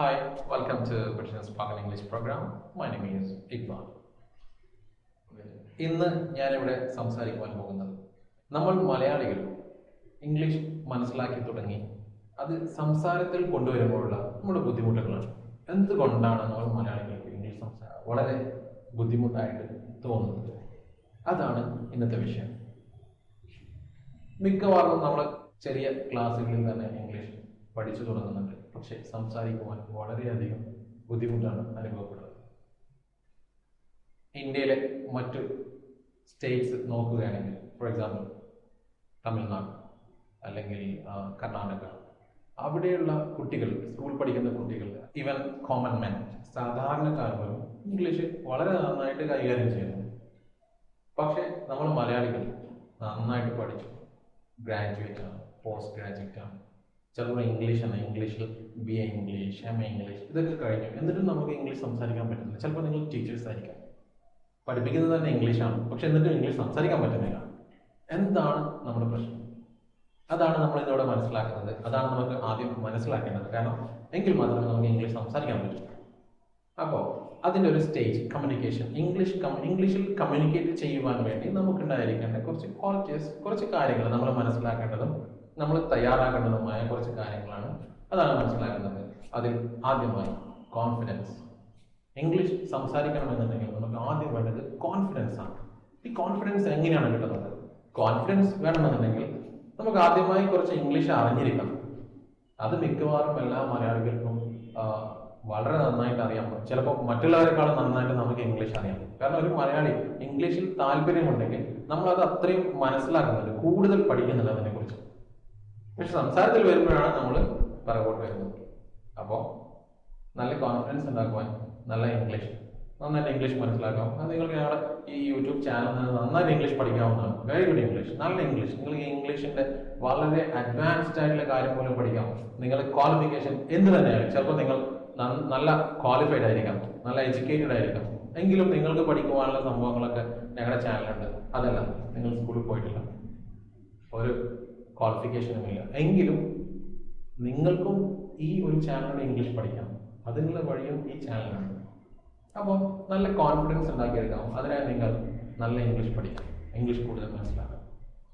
Hi, welcome to Britain's Spoken English program. My name is Iqbal. ഇന്ന് ഞാനിവിടെ സംസാരിക്കുവാൻ പോകുന്നത് നമ്മൾ മലയാളികൾ ഇംഗ്ലീഷ് മനസ്സിലാക്കി തുടങ്ങി അത് സംസാരത്തിൽ കൊണ്ടുവരുമ്പോഴുള്ള നമ്മുടെ ബുദ്ധിമുട്ടുകളാണ് എന്തുകൊണ്ടാണ് നമ്മൾ മലയാളികൾക്ക് ഇംഗ്ലീഷ് സംസാരം വളരെ ബുദ്ധിമുട്ടായിട്ട് തോന്നുന്നത് അതാണ് ഇന്നത്തെ വിഷയം മിക്കവാറും നമ്മൾ ചെറിയ ക്ലാസ്സുകളിൽ തന്നെ ഇംഗ്ലീഷ് പഠിച്ചു തുടങ്ങുന്നുണ്ട്. പക്ഷെ സംസാരിക്കുവാൻ വളരെയധികം ബുദ്ധിമുട്ടാണ് അനുഭവപ്പെടുന്നത്. ഇന്ത്യയിലെ മറ്റു സ്റ്റേറ്റ്സ് നോക്കുകയാണെങ്കിൽ ഫോർ എക്സാമ്പിൾ തമിഴ്നാട് അല്ലെങ്കിൽ കർണാടക അവിടെയുള്ള കുട്ടികൾ സ്കൂൾ പഠിക്കുന്ന കുട്ടികൾ ഈവൻ കോമൺ മാൻ സാധാരണക്കാർ പോലും ഇംഗ്ലീഷ് വളരെ നന്നായിട്ട് കൈകാര്യം ചെയ്യുന്നു. പക്ഷേ നമ്മൾ മലയാളികൾ നന്നായിട്ട് പഠിച്ചു. ഗ്രാജുവേറ്റ് ആണ് പോസ്റ്റ് ഗ്രാജുവേറ്റ് ആണ്. ചിലപ്പോൾ ഇംഗ്ലീഷാണ് ഇംഗ്ലീഷിൽ B A English M A English ഇതൊക്കെ കഴിഞ്ഞു. എന്നിട്ടും നമുക്ക് ഇംഗ്ലീഷ് സംസാരിക്കാൻ പറ്റുന്നില്ല. ചിലപ്പോൾ നിങ്ങൾ ടീച്ചേഴ്സ് ആയിരിക്കാം. പഠിപ്പിക്കുന്നത് തന്നെ ഇംഗ്ലീഷാണ് പക്ഷെ എന്നിട്ടും ഇംഗ്ലീഷ് സംസാരിക്കാൻ പറ്റുന്നില്ല. എന്താണ് നമ്മുടെ പ്രശ്നം? അതാണ് നമ്മൾ ഇതോടെ മനസ്സിലാക്കുന്നത്. അതാണ് നമുക്ക് ആദ്യം മനസ്സിലാക്കേണ്ടത്. കാരണം എങ്കിൽ മാത്രമേ നമുക്ക് ഇംഗ്ലീഷ് സംസാരിക്കാൻ പറ്റൂ. അപ്പോൾ അതിന്റെ ഒരു സ്റ്റേജ് കമ്മ്യൂണിക്കേഷൻ ഇംഗ്ലീഷ് ഇംഗ്ലീഷിൽ കമ്മ്യൂണിക്കേറ്റ് ചെയ്യുവാൻ വേണ്ടി നമുക്കുണ്ടായിരിക്കേണ്ട കുറച്ച് ക്വാളിറ്റീസ് കുറച്ച് കാര്യങ്ങൾ നമ്മൾ മനസ്സിലാക്കേണ്ടതും നമ്മൾ തയ്യാറാക്കേണ്ടതുമായ കുറച്ച് കാര്യങ്ങളാണ് അതാണ് മനസ്സിലാക്കുന്നത്. അതിൽ ആദ്യമായി കോൺഫിഡൻസ് ഇംഗ്ലീഷ് സംസാരിക്കണമെന്നുണ്ടെങ്കിൽ നമുക്ക് ആദ്യം വേണ്ടത് കോൺഫിഡൻസ് ആണ്. ഈ കോൺഫിഡൻസ് എങ്ങനെയാണ് കിട്ടുന്നത്? കോൺഫിഡൻസ് വേണമെന്നുണ്ടെങ്കിൽ നമുക്ക് ആദ്യമായി കുറച്ച് ഇംഗ്ലീഷ് അറിഞ്ഞിരിക്കണം. അത് മിക്കവാറും എല്ലാ മലയാളികൾക്കും വളരെ നന്നായിട്ട് അറിയാം. ചിലപ്പോൾ മറ്റുള്ളവരെക്കാളും നന്നായിട്ട് നമുക്ക് ഇംഗ്ലീഷ് അറിയാം. കാരണം ഒരു മലയാളി ഇംഗ്ലീഷിൽ താല്പര്യമുണ്ടെങ്കിൽ നമ്മൾ അത് അത്രയും മനസ്സിലാക്കുന്നുണ്ട് കൂടുതൽ പഠിക്കുന്നുണ്ട് അതിനെ കുറിച്ച് പക്ഷെ സംസാരത്തിൽ വരുമ്പോഴാണ് നമ്മൾ പറകോട്ട് വരുന്നത്. അപ്പോൾ നല്ല കോൺഫിഡൻസ് ഉണ്ടാക്കുവാൻ നല്ല ഇംഗ്ലീഷ് നന്നായിട്ട് ഇംഗ്ലീഷ് മനസ്സിലാക്കാം. അത് നിങ്ങൾക്ക് ഞങ്ങളുടെ ഈ യൂട്യൂബ് ചാനൽ നിന്ന് നന്നായിട്ട് ഇംഗ്ലീഷ് പഠിക്കാവുന്നതാണ്. വെരി ഗുഡ് ഇംഗ്ലീഷ് നല്ല ഇംഗ്ലീഷ് നിങ്ങൾ ഈ ഇംഗ്ലീഷിന്റെ വളരെ അഡ്വാൻസ്ഡ് ആയിട്ടുള്ള കാര്യം പോലും പഠിക്കാം. നിങ്ങൾ ക്വാളിഫിക്കേഷൻ എന്ത് തന്നെയാണ് ചിലപ്പോൾ നിങ്ങൾ നല്ല ക്വാളിഫൈഡ് ആയിരിക്കാം നല്ല എഡ്യൂക്കേറ്റഡ് ആയിരിക്കാം. എങ്കിലും നിങ്ങൾക്ക് പഠിക്കുവാനുള്ള സംഭവങ്ങളൊക്കെ ഞങ്ങളുടെ ചാനലുണ്ട് അതല്ല നിങ്ങൾ സ്കൂളിൽ പോയിട്ടില്ല. ഒരു ക്വാളിഫിക്കേഷനും ഇല്ല. എങ്കിലും നിങ്ങൾക്കും ഈ ഒരു ചാനലിൽ ഇംഗ്ലീഷ് പഠിക്കാം. അതിനുള്ള വഴിയും ഈ ചാനലാണ് അപ്പോൾ നല്ല കോൺഫിഡൻസ് ഉണ്ടാക്കിയെടുക്കാം. അതിനായി നിങ്ങൾ നല്ല ഇംഗ്ലീഷ് പഠിക്കാം. ഇംഗ്ലീഷ് കൂടുതൽ മനസ്സിലാക്കാം.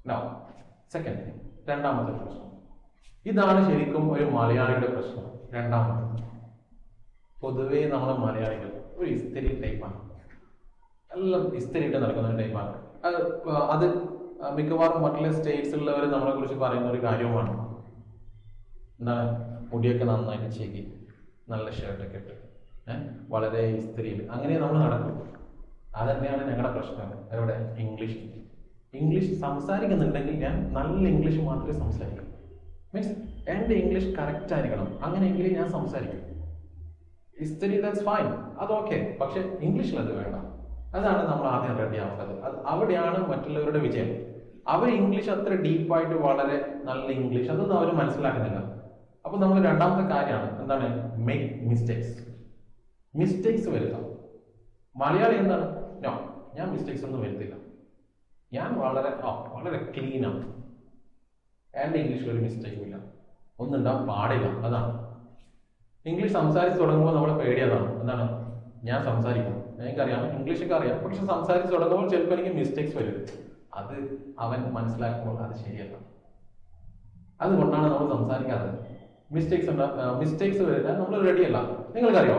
നോ സെക്കൻഡ് രണ്ടാമത്തെ പ്രശ്നം. ഇതാണ് ശരിക്കും ഒരു മലയാളിയുടെ പ്രശ്നം. രണ്ടാമത്തെ പൊതുവേ നമ്മൾ മലയാളികൾ ഒരു ഇസ്തിരി ടൈപ്പാണ് എല്ലാം ഇസ്തിരിയിട്ട് നടക്കുന്ന ടൈപ്പാണ് അത് അത് മിക്കവാറും മറ്റുള്ള സ്റ്റേറ്റ്സിലുള്ളവർ നമ്മളെ കുറിച്ച് പറയുന്ന ഒരു കാര്യവുമാണ്. എന്താണ് മുടിയൊക്കെ നന്നായിട്ട് ചെയ്യി നല്ല ഷർട്ടൊക്കെ ഇട്ട്. വളരെ ഇസ്തിരിയിൽ അങ്ങനെ നമ്മൾ നടക്കും. അതന്നെയാണ് ഞങ്ങളുടെ പ്രശ്നം. എവിടെ? ഇംഗ്ലീഷ്. ഇംഗ്ലീഷ് സംസാരിക്കുന്നുണ്ടെങ്കിൽ ഞാൻ നല്ല ഇംഗ്ലീഷ് മാത്രമേ സംസാരിക്കൂ. മീൻസ് എന്റെ ഇംഗ്ലീഷ് കറക്റ്റ് ആയിരിക്കണം. അങ്ങനെയെങ്കിലും ഞാൻ സംസാരിക്കും. ഇസ്തിരി ദാറ്റ്സ് ഫൈൻ അത് ഓക്കെ പക്ഷെ ഇംഗ്ലീഷിൽ അത് വേണ്ട. അതാണ് നമ്മൾ ആദ്യം റെഡി ആവേണ്ടത്. അത് അവിടെയാണ് മറ്റുള്ളവരുടെ വിജയം. അവർ ഇംഗ്ലീഷ് അത്ര ഡീപ്പായിട്ട് വളരെ നല്ല ഇംഗ്ലീഷ് അതൊന്നും അവർ മനസ്സിലാക്കുന്നില്ല. അപ്പൊ നമ്മൾ രണ്ടാമത്തെ കാര്യമാണ്. എന്താണ്? മേക്ക് മിസ്റ്റേക്സ് മിസ്റ്റേക്സ് വരുത്താം. മലയാളി എന്താണ്? നോ ഞാൻ മിസ്റ്റേക്സ് ഒന്നും വരുത്തില്ല. ഞാൻ വളരെ ആ വളരെ ക്ലീനാണ് എന്റെ ഇംഗ്ലീഷിൽ ഒരു മിസ്റ്റേക്കും ഇല്ല. ഒന്നുണ്ടാവും പാടില്ല. അതാണ്. ഇംഗ്ലീഷ് സംസാരിച്ച് തുടങ്ങുമ്പോൾ നമ്മളെ പേടിയതാണ്. എന്താണ്? ഞാൻ സംസാരിക്കും. എനിക്കറിയാം. ഇംഗ്ലീഷൊക്കെ അറിയാം പക്ഷെ സംസാരിച്ച് തുടങ്ങുമ്പോൾ ചിലപ്പോൾ എനിക്ക് മിസ്റ്റേക്സ് വരും. അത് അവൻ മനസ്സിലാക്കുമ്പോൾ അത് ശരിയല്ല. അതുകൊണ്ടാണ് നമ്മൾ സംസാരിക്കാറ് മിസ്റ്റേക്സ് മിസ്റ്റേക്സ് വരില്ല നമ്മൾ റെഡിയല്ല നിങ്ങൾക്കറിയോ?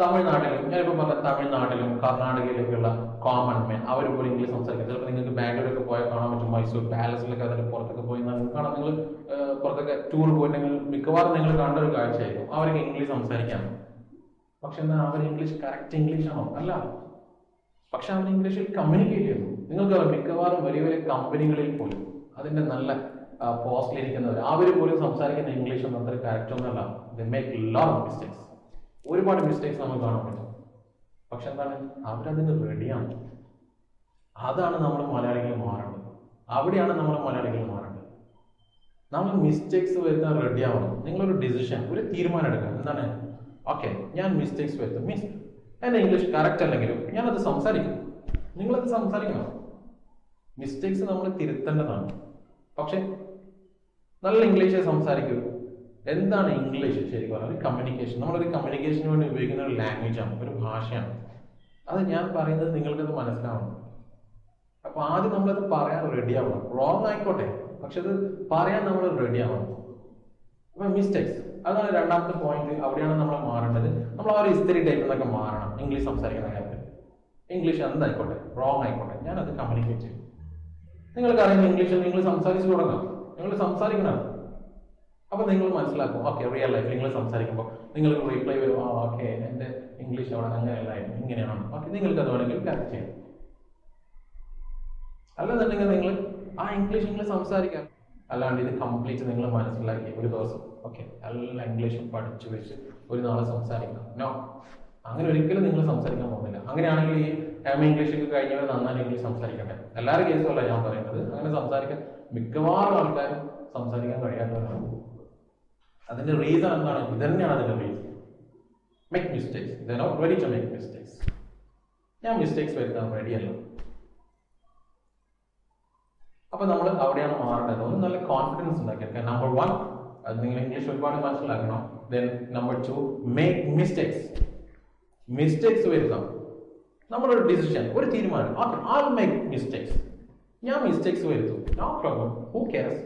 തമിഴ്നാട്ടിലും ഞാനിപ്പോൾ പറഞ്ഞ തമിഴ്നാട്ടിലും കർണാടകയിലൊക്കെയുള്ള കോമൺ മെൻ അവർ പോലും ഇംഗ്ലീഷ് സംസാരിക്കും. ചിലപ്പോൾ നിങ്ങൾക്ക് ബാംഗ്ലൂരൊക്കെ പോയാൽ കാണാൻ പറ്റും മൈസൂർ പാലസിലൊക്കെ അതിന്റെ പുറത്തൊക്കെ പോയി കാണാം. നിങ്ങൾ പുറത്തൊക്കെ ടൂർ പോയിട്ടുണ്ടെങ്കിൽ മിക്കവാറും നിങ്ങൾ കണ്ട ഒരു കാഴ്ചയായിരിക്കും. അവർക്ക് ഇംഗ്ലീഷ് സംസാരിക്കാം പക്ഷെ എന്നാൽ അവർ ഇംഗ്ലീഷ് കറക്റ്റ് ഇംഗ്ലീഷ് ആണോ അല്ല. പക്ഷെ അവർ ഇംഗ്ലീഷിൽ കമ്മ്യൂണിക്കേറ്റ് ചെയ്യുന്നു. നിങ്ങൾക്ക് മിക്കവാറും വലിയ വലിയ കമ്പനികളിൽ പോലും അതിന്റെ നല്ല പോസ്റ്റിലിരിക്കുന്നവർ അവർ പോലും സംസാരിക്കുന്ന ഇംഗ്ലീഷ് ഒന്നും അത്ര കറക്റ്റ് ഒന്നല്ല ദ മേക്ക് മിസ്റ്റേക്സ് ഒരുപാട് മിസ്റ്റേക്സ് നമ്മൾ കാണാൻ പറ്റും. പക്ഷെ എന്താണ്? അവരതിന് റെഡിയാണ് അതാണ് നമ്മൾ മലയാളികൾ മാറേണ്ടത്. അവിടെയാണ് നമ്മൾ മലയാളികൾ മാറേണ്ടത്. നമ്മൾ മിസ്റ്റേക്സ് വരുത്താൻ റെഡിയാവണം നിങ്ങളൊരു ഡിസിഷൻ ഒരു തീരുമാനം എടുക്കണം. എന്താണ്? ഓക്കെ ഞാൻ മിസ്റ്റേക്സ് വരുത്തും. മീൻസ് എന്റെ ഇംഗ്ലീഷ് കറക്റ്റ് അല്ലെങ്കിലും ഞാനത് സംസാരിക്കും. നിങ്ങളത് സംസാരിക്കണം. മിസ്റ്റേക്സ് നമ്മൾ തിരുത്തേണ്ടതാണ്. പക്ഷെ നല്ല ഇംഗ്ലീഷേ സംസാരിക്കൂ. എന്താണ് ഇംഗ്ലീഷ് ശരി പറഞ്ഞാൽ കമ്മ്യൂണിക്കേഷൻ നമ്മളൊരു കമ്മ്യൂണിക്കേഷന് വേണ്ടി ഉപയോഗിക്കുന്ന ഒരു ലാംഗ്വേജ് ആണ് ഒരു ഭാഷയാണ്. അത് ഞാൻ പറയുന്നത് നിങ്ങൾക്കത് മനസ്സിലാവണം. അപ്പൊ ആദ്യം നമ്മളത് പറയാൻ റെഡി ആവണം. റോങ് ആയിക്കോട്ടെ. പക്ഷെ അത് പറയാൻ നമ്മൾ റെഡി ആവണം. അപ്പൊ മിസ്റ്റേക്സ് അതാണ് രണ്ടാമത്തെ പോയിന്റ് അവിടെയാണ് നമ്മൾ മാറേണ്ടത്. നമ്മൾ ആ ഒരു ഇസ്തിരി ടൈപ്പിൽ നിന്നൊക്കെ മാറണം. ഇംഗ്ലീഷ് സംസാരിക്കുന്ന കാര്യത്തിൽ. ഇംഗ്ലീഷ് എന്തായിക്കോട്ടെ? റോങ് ആയിക്കോട്ടെ. ഞാൻ അത് കമ്മ്യൂണിക്കേറ്റ് ചെയ്യും. നിങ്ങൾക്ക് അറിയുന്ന ഇംഗ്ലീഷിൽ നിങ്ങൾ സംസാരിച്ചു തുടങ്ങാം. നിങ്ങൾ സംസാരിക്കണം. അപ്പൊ നിങ്ങൾ മനസ്സിലാക്കും. ഓക്കെ റിയൽ ലൈഫിൽ നിങ്ങൾ സംസാരിക്കുമ്പോൾ നിങ്ങൾക്ക് റീപ്ലൈ വരും. ആ ഓക്കെ എന്റെ ഇംഗ്ലീഷ് അവിടെ അങ്ങനെയല്ലായിരുന്നു. ഇങ്ങനെയാണ്. ഓക്കെ നിങ്ങൾക്ക് അത് വേണമെങ്കിൽ കറക്റ്റ് ചെയ്യാം. അല്ലെന്നുണ്ടെങ്കിൽ നിങ്ങൾ ആ ഇംഗ്ലീഷ് നിങ്ങൾ സംസാരിക്കാം. അല്ലാണ്ട് ഇത് കംപ്ലീറ്റ് നിങ്ങൾ മനസ്സിലാക്കി ഒരു ദിവസം. ഓക്കെ എല്ലാ ഇംഗ്ലീഷും പഠിച്ചു വെച്ച് ഒരു നാളെ സംസാരിക്കണം നോ അങ്ങനെ ഒരിക്കലും നിങ്ങൾ സംസാരിക്കാൻ പോകുന്നില്ല. അങ്ങനെയാണെങ്കിൽ ഈ എം ഇംഗ്ലീഷ് ഒക്കെ കഴിഞ്ഞവർ നന്നായി ഇംഗ്ലീഷ് സംസാരിക്കട്ടെ. എല്ലാവരും കേസുമല്ല ഞാൻ പറയുന്നത്. അങ്ങനെ സംസാരിക്കാൻ മിക്കവാറും ആൾക്കാരും സംസാരിക്കാൻ കഴിയാത്തവരാണ്. അതിന്റെ റീസൺ എന്താണ്? ഇത് തന്നെയാണ് അതിന്റെ reason make mistakes not ready to make mistakes ഞാൻ മിസ്റ്റേക്സ് വരുത്താൻ റെഡിയല്ല അപ്പൊ നമ്മൾ അവിടെയാണ് മാറേണ്ടത്. ഒന്ന് നല്ല കോൺഫിഡൻസ് ഉണ്ടാക്കിയെടുക്കുക. നമ്പർ വൺ അത് നിങ്ങൾ ഇംഗ്ലീഷ് ഒരുപാട് മനസ്സിലാക്കണം then number two make mistakes mistakes വരുത്താം നമ്മളൊരു ഡിസിഷൻ ഒരു തീരുമാനം. ഓക്കെ ആൾ മേക്ക് മിസ്റ്റേക്സ് ഞാൻ മിസ്റ്റേക്സ് വരുത്തും. നോ പ്രോബ്ലം ഹൂ കെയർസ്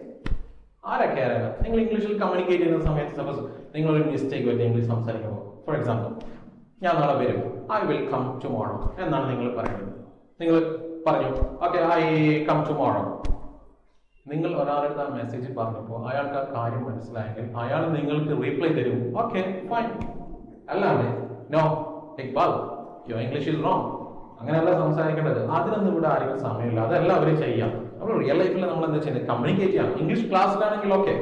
ആരാ കെയർ നിങ്ങൾ ഇംഗ്ലീഷിൽ കമ്മ്യൂണിക്കേറ്റ് ചെയ്യുന്ന സമയത്ത് സപ്പോസ് നിങ്ങൾ ഒരു മിസ്റ്റേക്ക് വരുത്തി ഇംഗ്ലീഷ് സംസാരിക്കുമ്പോൾ. ഫോർ എക്സാമ്പിൾ ഞാൻ നാളെ വരും. ഐ വിൽ കം ടുമോറോ എന്നാണ് നിങ്ങൾ പറയുന്നത്. നിങ്ങൾ പറഞ്ഞു ഓക്കെ ഐ കം ടുമോറോ നിങ്ങൾ ഒരാളുടെ ആ മെസ്സേജ് പറഞ്ഞപ്പോൾ അയാൾക്ക് ആ കാര്യം മനസ്സിലായെങ്കിൽ അയാൾ നിങ്ങൾക്ക് റീപ്ലൈ തരും. ഓക്കെ ഫൈൻ അല്ലാതെ നോ ഇക്ബാൽ യോ ഇംഗ്ലീഷ് ഇസ് റോങ് അങ്ങനെയല്ല സംസാരിക്കേണ്ടത്. അതിനൊന്നും ഇവിടെ ആരെങ്കിലും സമയമില്ല. അതല്ല അവർ ചെയ്യാം. നമ്മൾ റിയൽ ലൈഫിൽ നമ്മൾ എന്താ ചെയ്യുന്നത് കമ്മ്യൂണിക്കേറ്റ് ചെയ്യാം. ഇംഗ്ലീഷ് ക്ലാസ്സിലാണെങ്കിൽ ഓക്കെ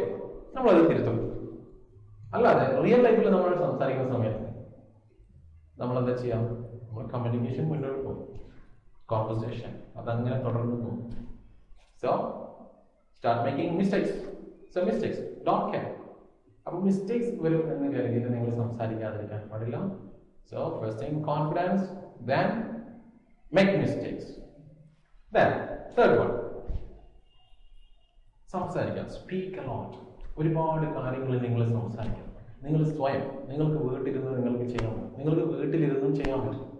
നമ്മൾ അത് തിരുത്തും. അല്ലാതെ റിയൽ ലൈഫിൽ നമ്മൾ സംസാരിക്കുന്ന സമയത്ത് നമ്മൾ എന്താ ചെയ്യാം? നമ്മൾ കമ്മ്യൂണിക്കേഷൻ മുന്നോട്ട് പോകും. കോൺവെർസേഷൻ അതങ്ങനെ തുടർന്ന് പോകും. So start making mistakes so mistakes don't care അപ്പൊ മിസ്റ്റേക്സ് വരും എന്ന് കരുതിയിട്ട് നിങ്ങൾ സംസാരിക്കാതിരിക്കാൻ പാടില്ല. So first thing confidence then make mistakes then third one സംസാരിക്കാം. സ്പീക്ക് അലോട്ട് ഒരുപാട് കാര്യങ്ങൾ നിങ്ങൾ സംസാരിക്കാം. നിങ്ങൾ സ്വയം നിങ്ങൾക്ക് വീട്ടിലിരുന്ന് നിങ്ങൾക്ക് ചെയ്യാൻ പറ്റും. നിങ്ങൾക്ക് വീട്ടിലിരുന്നും ചെയ്യാൻ പറ്റും.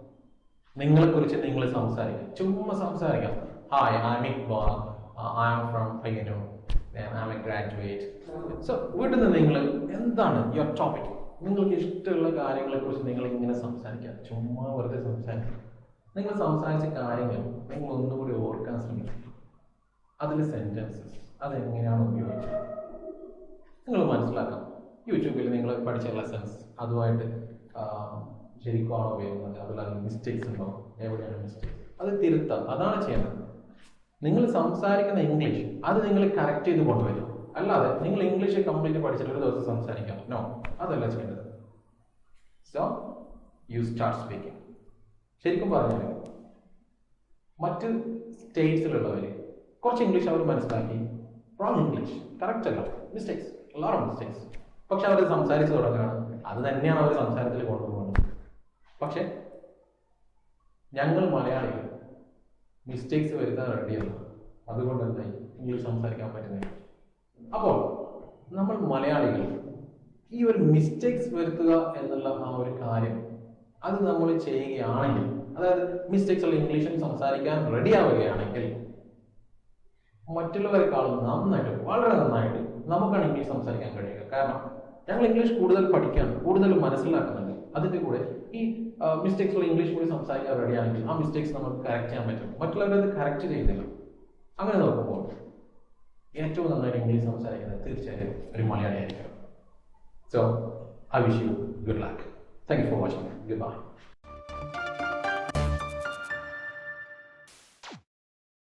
നിങ്ങളെക്കുറിച്ച് നിങ്ങൾ സംസാരിക്കാം. ചുമ്മാ സംസാരിക്കാം. Hi I Mick I am from Payyanur I am a graduate so വീട്ടിൽ നിന്ന് നിങ്ങൾ എന്താണ് യുവർ ടോപ്പിക് നിങ്ങൾക്ക് ഇഷ്ടമുള്ള കാര്യങ്ങളെ കുറിച്ച് നിങ്ങൾ ഇങ്ങനെ സംസാരിക്കുക ചുമ്മാ വെറുതെ സംസാരിക്കുക നിങ്ങൾ സംസാരിച്ച കാര്യങ്ങൾ നിങ്ങൾ ഒന്നുകൂടി ഓർക്കാൻ ശ്രമിക്കുക. അതിൽ സെന്റൻസസ് അതെങ്ങനെയാണ് ഉപയോഗിച്ചത്? നിങ്ങൾ മനസ്സിലാക്കാം. യൂട്യൂബിൽ നിങ്ങൾ പഠിച്ച ലെസൺസ് അതുമായിട്ട് ശരിക്കുമാണോ ഉപയോഗിക്കുന്നത് അതിൽ അതിൽ മിസ്റ്റേക്സ് ഉണ്ടോ? എവിടെയാണ് മിസ്റ്റേക്സ് അത് തിരുത്താം. അതാണ് ചെയ്യേണ്ടത്. നിങ്ങൾ സംസാരിക്കുന്ന ഇംഗ്ലീഷ് അത് നിങ്ങൾ കറക്റ്റ് ചെയ്ത് കൊണ്ടുവരും. അല്ലാതെ നിങ്ങൾ ഇംഗ്ലീഷ് കംപ്ലീറ്റ് പഠിച്ചിട്ട് ഒരു ദിവസം സംസാരിക്കാം. നോ അതല്ല ചെയ്യേണ്ടത്. സോ യു സ്റ്റാർട്ട് സ്പീക്കിംഗ് ശരിക്കും പറഞ്ഞാൽ മറ്റ് സ്റ്റേറ്റ്സിലുള്ളവർ കുറച്ച് ഇംഗ്ലീഷ് അവർ മനസ്സിലാക്കി. റോങ് ഇംഗ്ലീഷ് കറക്റ്റ് അല്ല. മിസ്റ്റേക്സ് എല്ലാവരും മിസ്റ്റേക്സ് പക്ഷെ അവർ സംസാരിച്ചു തുടങ്ങുകയാണ്. അത് തന്നെയാണ് അവർ സംസാരത്തിൽ കൊണ്ടുപോകുന്നത്. പക്ഷെ ഞങ്ങൾ മലയാളികൾ മിസ്റ്റേക്സ് വരുത്താൻ റെഡിയാണ് അതുകൊണ്ട് തന്നെ ഇംഗ്ലീഷ് സംസാരിക്കാൻ പറ്റുന്നില്ല. അപ്പോൾ നമ്മൾ മലയാളികൾ ഈ ഒരു മിസ്റ്റേക്സ് വരുത്തുക എന്നുള്ള ആ ഒരു കാര്യം അത് നമ്മൾ ചെയ്യുകയാണെങ്കിൽ അതായത് മിസ്റ്റേക്സ് ഉള്ള ഇംഗ്ലീഷിൽ സംസാരിക്കാൻ റെഡി ആവുകയാണെങ്കിൽ മറ്റുള്ളവരെക്കാളും നന്നായിട്ട് വളരെ നന്നായിട്ട് നമുക്കാണ് ഇംഗ്ലീഷ് സംസാരിക്കാൻ കഴിയുക. കാരണം ഞങ്ങൾ ഇംഗ്ലീഷ് കൂടുതൽ പഠിക്കാൻ കൂടുതൽ മനസ്സിലാക്കുന്നുണ്ട്. അതിന്റെ കൂടെ ഈ മിസ്റ്റേക്സ് ഉള്ള ഇംഗ്ലീഷ് കൂടി സംസാരിക്കാൻ റെഡിയാണെങ്കിൽ ആ മിസ്റ്റേക്സ് നമുക്ക് കറക്റ്റ് ചെയ്യാൻ പറ്റും. മറ്റുള്ളവരത് കറക്റ്റ് ചെയ്യുന്നില്ല. അങ്ങനെ നോക്കുമ്പോൾ ഏറ്റവും നന്നായിട്ട് ഇംഗ്ലീഷ് സംസാരിക്കുന്നത് തീർച്ചയായും ഒരു മലയാളി ആയിരിക്കും so I wish you good luck thank you for watching goodbye